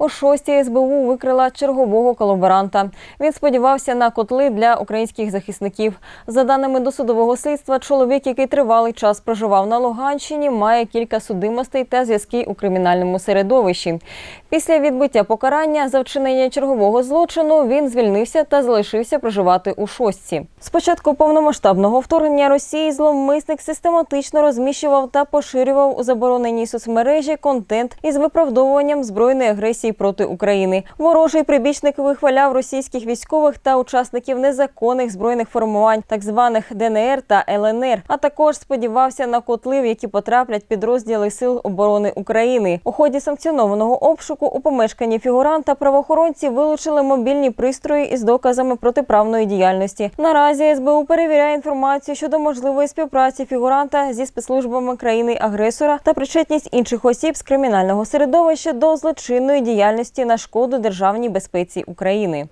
О шостій СБУ викрила чергового колаборанта. Він сподівався на котли для українських захисників. За даними досудового слідства, чоловік, який тривалий час проживав на Луганщині, має кілька судимостей та зв'язки у кримінальному середовищі. Після відбуття покарання за вчинення чергового злочину він звільнився та залишився проживати у шостці. Спочатку повномасштабного вторгнення Росії зловмисник систематично розміщував та поширював у забороненій соцмережі контент із виправдовуванням збройної агресії проти України. Ворожий прибічник вихваляв російських військових та учасників незаконних збройних формувань, так званих ДНР та ЛНР, а також сподівався на котли, в які потраплять підрозділи Сил оборони України. У ході санкціонованого обшуку у помешканні фігуранта правоохоронці вилучили мобільні пристрої із доказами протиправної діяльності. Наразі СБУ перевіряє інформацію щодо можливої співпраці фігуранта зі спецслужбами країни-агресора та причетність інших осіб з кримінального середовища до злочинної діяльності на шкоду державній безпеці України.